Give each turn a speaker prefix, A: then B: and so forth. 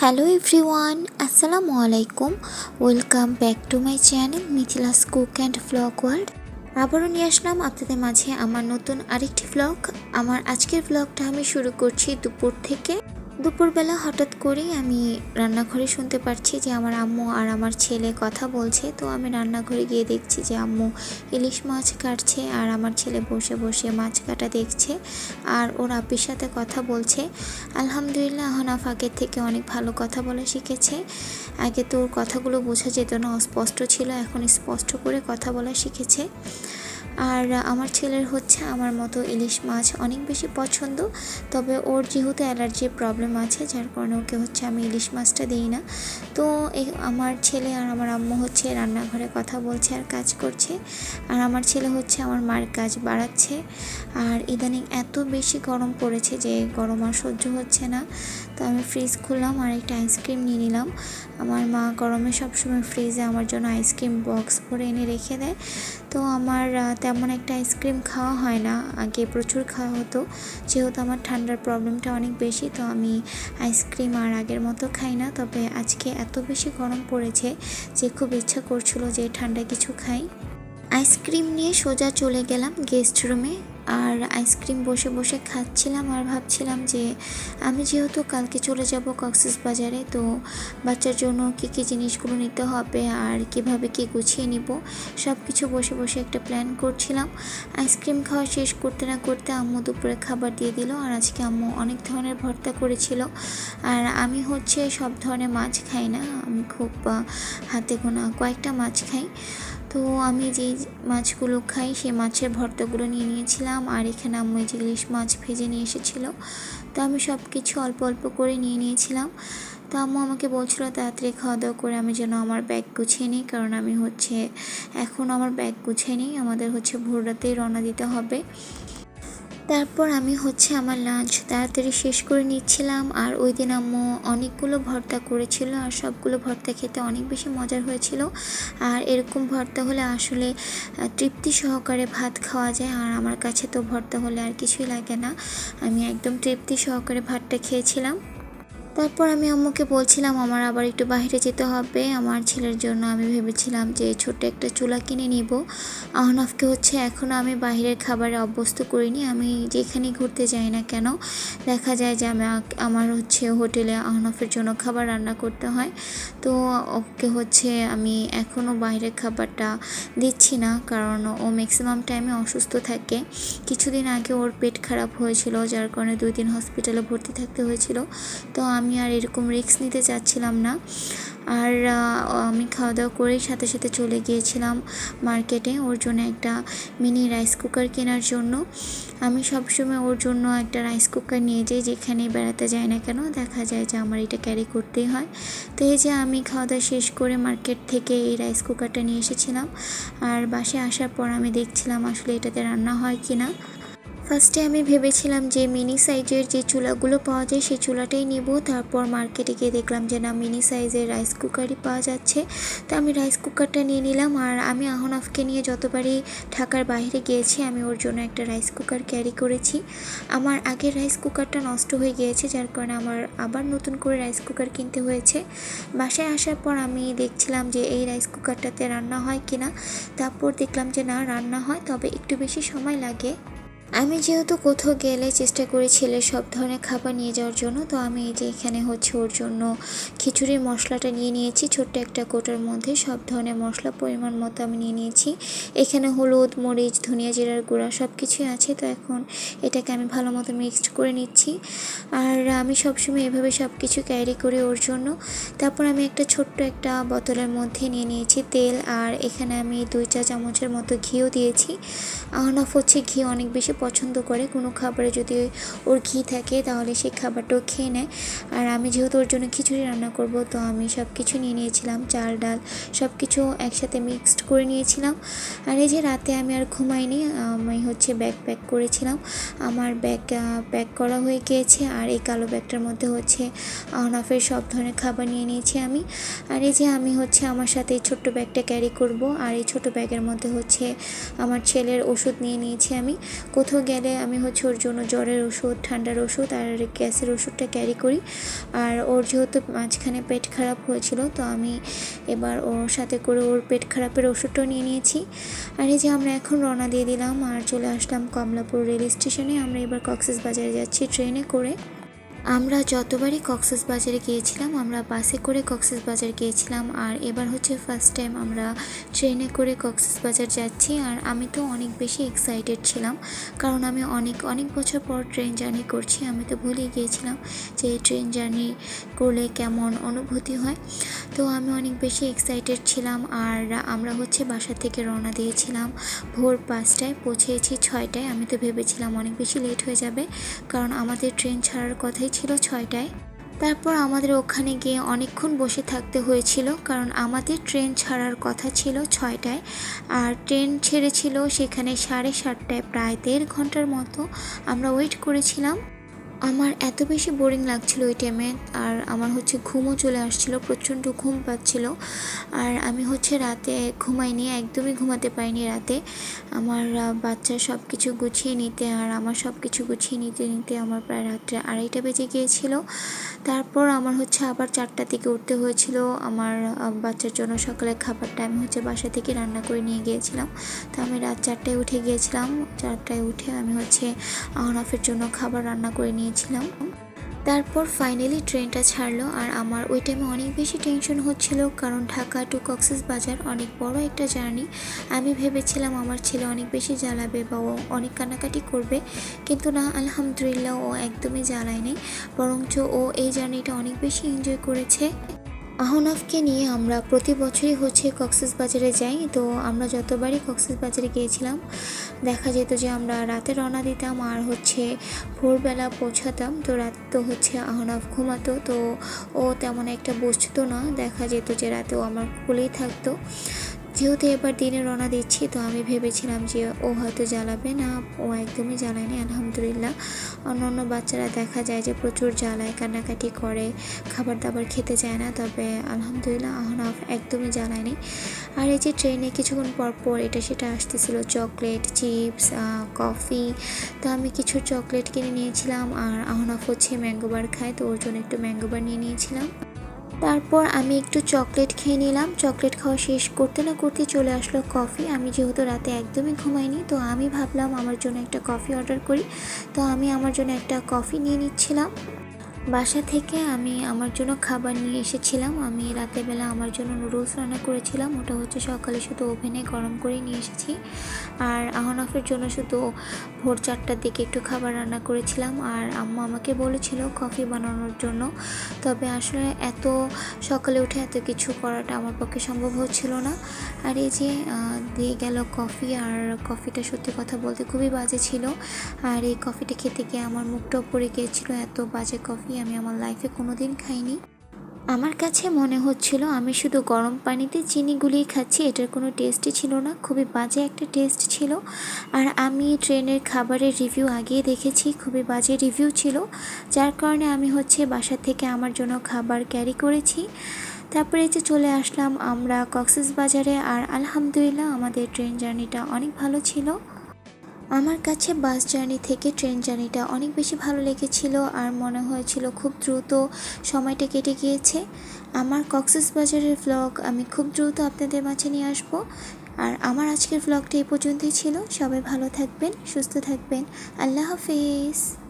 A: Hello everyone আসসালামু আলাইকুম welcome back to my channel Mithila's cook and vlog world আবারও নিয়ে আসলাম আপনাদের মাঝে আমার নতুন আরেকটি ভ্লগ আমার আজকের ভ্লগটা আমি শুরু করছি দুপুর থেকে। দুপুরবেলা হঠাৎ করেই আমি রান্নাঘরে শুনতে পারছি যে আমার আম্মু আর আমার ছেলে কথা বলছে। তো আমি রান্নাঘরে গিয়ে দেখছি যে আম্মু ইলিশ মাছ কাটছে আর আমার ছেলে বসে বসে মাছ কাটা দেখছে আর ওর আপির সাথে কথা বলছে। আলহামদুলিল্লাহ, আহনাফ আগের থেকে অনেক ভালো কথা বলা শিখেছে। আগে তো ওর কথাগুলো বোঝা যেত না অস্পষ্ট ছিল, এখন স্পষ্ট করে কথা বলা শিখেছে। আর আমার ছেলের হচ্ছে আমার মতো ইলিশ মাছ অনেক বেশি পছন্দ, তবে ওর যেহেতু অ্যালার্জির প্রবলেম আছে, যার কারণে ওকে হচ্ছে আমি ইলিশ মাছটা দিই না। তো আমার ছেলে আর আমার আম্মু হচ্ছে রান্নাঘরে কথা বলছে আর কাজ করছে, আর আমার ছেলে হচ্ছে আমার মার কাজ বাড়াচ্ছে। আর ইদানিং এত বেশি গরম পড়েছে যে গরম আর সহ্য হচ্ছে না। তো আমি ফ্রিজ খুললাম আর একটা আইসক্রিম নিয়ে নিলাম। আমার মা গরমে সবসময় ফ্রিজে আমার জন্য আইসক্রিম বক্স ভরে এনে রেখে দেয়। তো আমার তেমন একটা আইসক্রিম খাওয়া হয় না। আগে প্রচুর খাওয়া হতো। যেহেতু আমার ঠান্ডার প্রবলেমটা অনেক বেশি, তো আমি আইসক্রিম আর আগের মতো খাই না। তবে আজকে এত বেশি গরম পড়েছে যে খুব ইচ্ছা করছিল যে ঠান্ডা কিছু খাই। আইসক্রিম নিয়ে সোজা চলে গেলাম গেস্ট রুমে আর আইসক্রিম বসে বসে খাচ্ছিলাম আর ভাবছিলাম যে আমি যেহেতু কালকে চলে যাব কক্সেস বাজারে, তো বাচ্চার জন্য কী কী জিনিসগুলো নিতে হবে আর কীভাবে কি গুছিয়ে নিব সব কিছু বসে বসে একটা প্ল্যান করছিলাম। আইসক্রিম খাওয়া শেষ করতে না করতে আম্মু দুপুরে খাবার দিয়ে দিল আর আজকে আম্মু অনেক ধরনের ভর্তা করেছিল। আর আমি হচ্ছে সব ধরনের মাছ খাই না, আমি খুব হাতে গোনা কয়েকটা মাছ খাই। তো আমি যেই মাছগুলো খাই, সেই মাছের ভর্তাগুলো নিয়ে নিয়েছিলাম। আর এখানে আম্মু যে ইলিশ মাছ ভেজে নিয়ে এসেছিল। তো আমি সব কিছু অল্প অল্প করে নিয়ে নিয়েছিলাম। তো আম্মু আমাকে বলছিলো, তাড়াতাড়ি খাওয়া দাওয়া করে আমি যেন আমার ব্যাগ গুছিয়ে নিই। কারণ আমি হচ্ছে, এখন আমার ব্যাগ গুছিয়ে নিই। আমাদের হচ্ছে ভোর রাতেই রওনা দিতে হবে। তারপর আমি হচ্ছে আমার লাঞ্চ তাড়াতাড়ি শেষ করে নিচ্ছিলাম। আর ওই দিন আম্মু অনেকগুলো ভর্তা করেছিল আর সবগুলো ভর্তা খেতে অনেক বেশি মজার হয়েছিল। আর এরকম ভর্তা হলে আসলে তৃপ্তি সহকারে ভাত খাওয়া যায় আর আমার কাছে তো ভর্তা হলে আর কিছুই লাগে না। আমি একদম তৃপ্তি সহকারে ভাতটা খেয়েছিলাম। তারপর আমি আম্মুকে বলছিলাম, আমার আবার একটু বাইরে যেতে হবে। আমার ছেলের জন্য আমি ভেবেছিলাম যে, ছোট্ট একটা চুলা কিনে নিব। আহনাফকে হচ্ছে এখনও আমি বাইরের খাবারে অভ্যস্ত করিনি। আমি যেখানে ঘুরতে যাই না কেন, দেখা যায় যে, আমি আমার হচ্ছে হোটেলে আহনাফের জন্য খাবার রান্না করতে হয়। তো ওকে হচ্ছে আমি এখনও বাইরের খাবারটা দিচ্ছি না, কারণ ও ম্যাক্সিমাম টাইমে অসুস্থ থাকে। কিছুদিন আগে ওর পেট খারাপ হয়েছিল, যার কারণে দুই দিন হসপিটালে ভর্তি থাকতে হয়েছিল। তো আমি আর এরকম রিস্ক নিতে চাচ্ছিলাম না। আর আমি খাওয়া দাওয়া করেই সাথে সাথে চলে গিয়েছিলাম মার্কেটে ওর জন্য একটা মিনি রাইস কুকার কেনার জন্য। আমি সবসময় ওর জন্য একটা রাইস কুকার নিয়ে যাই যেখানে বেড়াতে যাই না কেন দেখা যায় যে আমার এটা ক্যারি করতেই হয়। তো এই যে আমি খাওয়া দাওয়া শেষ করে মার্কেট থেকে এই রাইস কুকারটা নিয়ে এসেছিলাম। আর বাসে আসার পর আমি দেখছিলাম আসলে এটাতে রান্না হয় কি না ফার্স্টে আমি ভেবেছিলাম যে মিনি সাইজের যে চুলাগুলো পাওয়া যায় সেই চুলাটাই নেব। তারপর মার্কেটে গিয়ে দেখলাম যে না, মিনি সাইজের রাইস কুকারই পাওয়া যাচ্ছে। তো আমি রাইস কুকারটা নিয়ে নিলাম আর আমি আহন আহনাফকে নিয়ে যতবারই ঢাকার বাইরে গিয়েছি আমি ওর জন্য একটা রাইস কুকার ক্যারি করেছি। আমার আগের রাইস কুকারটা নষ্ট হয়ে গিয়েছে যার কারণে আমার আবার নতুন করে রাইস কুকার কিনতে হয়েছে। বাসায় আসার পর আমি দেখছিলাম যে এই রাইস কুকারটাতে রান্না হয় কিনা। তারপর দেখলাম যে না, রান্না হয়, তবে একটু বেশি সময় লাগে। আমি যেহেতু কোথাও গেলে চেষ্টা করি ছেলের সব ধরনের খাবার নিয়ে যাওয়ার জন্য, তো আমি এই যে এখানে হচ্ছে ওর জন্য খিচুড়ির মশলাটা নিয়ে নিয়েছি, ছোট্ট একটা কোটার মধ্যে সব ধরনের মশলা পরিমাণ মতো আমি নিয়ে নিয়েছি। এখানে হলুদ, মরিচ, ধনিয়া জিরার গুঁড়া সব কিছুই আছে, তো এখন এটাকে আমি ভালো মতো মিক্সড করে নিচ্ছি। আর আমি সবসময় এভাবে সব কিছু ক্যারি করি ওর জন্য। তারপর আমি একটা ছোট্ট একটা বোতলের মধ্যে নিয়ে নিয়েছি তেল, আর এখানে আমি দুই চা চামচের মতো ঘিও দিয়েছি। আহনাফ হচ্ছে ঘি অনেক বেশি পছন্দ করে, কোনো খাবারে যদি ওর ঘি থাকে তাহলে সেই খাবারটাও খেয়ে নেয়। আর আমি যেহেতু ওর জন্য খিচুড়ি রান্না করব, তো আমি সব কিছু নিয়ে নিয়েছিলাম, চাল, ডাল সব কিছু একসাথে মিক্সড করে নিয়েছিলাম। আর এই যে রাতে আমি আর ঘুমাইনি, আমি হচ্ছে ব্যাগ প্যাক করেছিলাম। আমার ব্যাগ প্যাক করা হয়ে গিয়েছে আর এই কালো ব্যাগটার মধ্যে হচ্ছে আহনাফের সব ধরনের খাবার নিয়ে নিয়েছি আমি। আর এই যে আমি হচ্ছে আমার সাথে এই ছোট্ট ব্যাগটা ক্যারি করব, আর এই ছোট ব্যাগের মধ্যে হচ্ছে আমার ছেলের ওষুধ নিয়ে নিয়েছি আমি। কোথাও কোথাও গেলে আমি হচ্ছে ওর জন্য জ্বরের ওষুধ, ঠান্ডার ওষুধ আর গ্যাসের ওষুধটা ক্যারি করি। আর ওর যেহেতু মাঝখানে পেট খারাপ হয়েছিল, তো আমি এবার ওর সাথে করে ওর পেট খারাপের ওষুধটাও নিয়ে নিয়েছি। আর এই যে আমরা এখন রওনা দিয়ে দিলাম আর চলে আসলাম কমলাপুর রেল স্টেশনে, আমরা এবার কক্সেস বাজারে যাচ্ছি ট্রেনে করে। আমরা যতবারই কক্সেস বাজারে গিয়েছিলাম, আমরা বাসে করে কক্সেস বাজার গিয়েছিলাম আর এবার হচ্ছে ফার্স্ট টাইম আমরা ট্রেনে করে কক্সেস বাজার যাচ্ছি আর আমি তো অনেক বেশি এক্সাইটেড ছিলাম কারণ আমি অনেক অনেক বছর পর ট্রেন জার্নি করছি। আমি তো ভুলে গিয়েছিলাম যে ট্রেন জার্নি করলে কেমন অনুভূতি হয়। তো আমি অনেক বেশি এক্সাইটেড ছিলাম আর আমরা হচ্ছে বাসা থেকে রওনা দিয়েছিলাম ভোর পাঁচটায়, পৌঁছেছি ছয়টায়। আমি তো ভেবেছিলাম অনেক বেশি লেট হয়ে যাবে কারণ আমাদের ট্রেন ছাড়ার কথাই ছিল ছয়টায়। তারপর আমাদের ওখানে গিয়ে অনেকক্ষণ বসে থাকতে হয়েছিল, কারণ আমাদের ট্রেন ছাড়ার কথা ছিল ছয়টায়। আর ট্রেন ছেড়েছিল সেখানে সাড়ে সাতটায়, প্রায় দেড় ঘণ্টার মতো আমরা ওয়েট করেছিলাম। আমার এত বেশি বোরিং লাগছিল ওই টাইমে আর আমার হচ্ছে ঘুমও চলে আসছিল, প্রচণ্ড ঘুম পাচ্ছিল। আর আমি হচ্ছে রাতে ঘুমাইনি, একদমই ঘুমাতে পারিনি রাতে। আমার বাচ্চার সব কিছু গুছিয়ে নিতে আর আমার সব কিছু গুছিয়ে নিতে নিতে আমার প্রায় রাত্রে আড়াইটা বেজে গিয়েছিল। তারপর আমার হচ্ছে আবার চারটা থেকে উঠতে হয়েছিল। আমার বাচ্চার জন্য সকালে খাবারটা আমি হচ্ছে বাসা থেকে রান্না করে নিয়ে গিয়েছিলাম। তো আমি রাত চারটায় উঠে গিয়েছিলাম। চারটায় উঠে আমি হচ্ছে আহনাফের জন্য খাবার রান্না করে নিয়েছিলাম। তারপর ফাইনালি ট্রেনটা ছাড়লো আর আমার ওই টাইমে অনেক বেশি টেনশন হচ্ছিল কারণ ঢাকা টু কক্সেস বাজার অনেক বড় একটা জার্নি আমি ভেবেছিলাম আমার ছেলে অনেক বেশি জ্বালাবে বা ও অনেক কান্নাকাটি করবে, কিন্তু না, আলহামদুলিল্লাহ ও একদমই জ্বালায়নি। বরঞ্চ ও এই জার্নিটা অনেক বেশি এনজয় করেছে। আহনাফকে নিয়ে আমরা প্রতি বছরই হচ্ছে কক্সেস বাজারে যাই। তো আমরা যতবারই কক্সেস বাজারে গিয়েছিলাম, দেখা যেত যে আমরা রাতে রওনা দিতাম আর হচ্ছে ভোরবেলা পৌঁছাতাম। তো রাত তো হচ্ছে আহনাফ ঘুমাতো, তো ও তেমন একটা বসতো না। দেখা যেত যে রাতেও আমার কোলেই থাকতো। যেহেতু এবার দিনে রওনা দিচ্ছি, তো আমি ভেবেছিলাম যে ও হয়তো জ্বালাবে না। ও একদমই জ্বালায়নি, আলহামদুলিল্লাহ। অন্য অন্য বাচ্চারা দেখা যায় যে প্রচুর জ্বালায়, কান্নাকাটি করে খাবার দাবার খেতে চায় না, তবে আলহামদুলিল্লাহ আহনাফ একদমই জ্বালায়নি। আর এই যে ট্রেনে কিছুক্ষণ পর পর এটা সেটা আসতেছিল, চকলেট, চিপস কফি। তো আমি কিছু চকলেট কিনে নিয়েছিলাম, আর আহনাফ হচ্ছে ম্যাঙ্গো বার খায় তো ওর জন্য একটু ম্যাঙ্গো বার নিয়ে নিয়েছিলাম। তারপর আমি একটু চকলেট খেয়ে নিলাম। চকলেট খাওয়া শেষ করতে না করতে চলে আসলো কফি। আমি যেহেতু রাতে একদমই ঘুমাইনি, তো আমি ভাবলাম আমার জন্য একটা কফি অর্ডার করি। তো আমি আমার জন্য একটা কফি নিয়ে নিচ্ছিলাম। বাসা থেকে আমি আমার জন্য খাবার নিয়ে এসেছিলাম। আমি রাতের বেলা আমার জন্য নুডলস রান্না করেছিলাম। ওটা হচ্ছে সকালে শুধু ওভেনে গরম করে নিয়ে এসেছি। আর আহনাফের জন্য শুধু ভোর চারটার দিকে একটু খাবার রান্না করেছিলাম। আর আম্মা আমাকে বলেছিল কফি বানানোর জন্য। তবে আসলে এত সকালে উঠে এত কিছু করাটা আমার পক্ষে সম্ভব হচ্ছিল না। আর এই যে দিয়ে গেল কফি, আর কফিটা সত্যি কথা বলতে খুবই বাজে ছিল। আর এই কফিটা খেতে গিয়ে আমার মুখটাও পড়ে গিয়েছিল। এত বাজে কফি আমি আমার লাইফে কোনো দিন খাইনি। আমার কাছে মনে হচ্ছিল আমি শুধু গরম পানিতে চিনি গুলিয়ে খাচ্ছি, এটার কোনো টেস্টই ছিল না। খুবই বাজে একটা টেস্ট ছিল। আর আমি ট্রেনের খাবারের রিভিউ আগেই দেখেছি, খুবই বাজে রিভিউ ছিল। যার কারণে আমি হচ্ছে বাসা থেকে আমার জন্য খাবার ক্যারি করেছি। তারপরে যে চলে আসলাম আমরা কক্সেস বাজারে। আর আলহামদুলিল্লাহ আমাদের ট্রেন জার্নিটা অনেক ভালো ছিল। আমার কাছে বাস জার্নি থেকে ট্রেন জার্নিটা অনেক বেশি ভালো লেগেছিল আর মনে হয়েছিল খুব দ্রুত সময়টা কেটে গিয়েছে। আমার কক্সেস বাজারের ব্লগ আমি খুব দ্রুত আপনাদের মাঝে নিয়ে আসব। আর আমার আজকের ব্লগটা এই পর্যন্তই ছিল। সবাই ভালো থাকবেন, সুস্থ থাকবেন। আল্লাহ হাফিজ।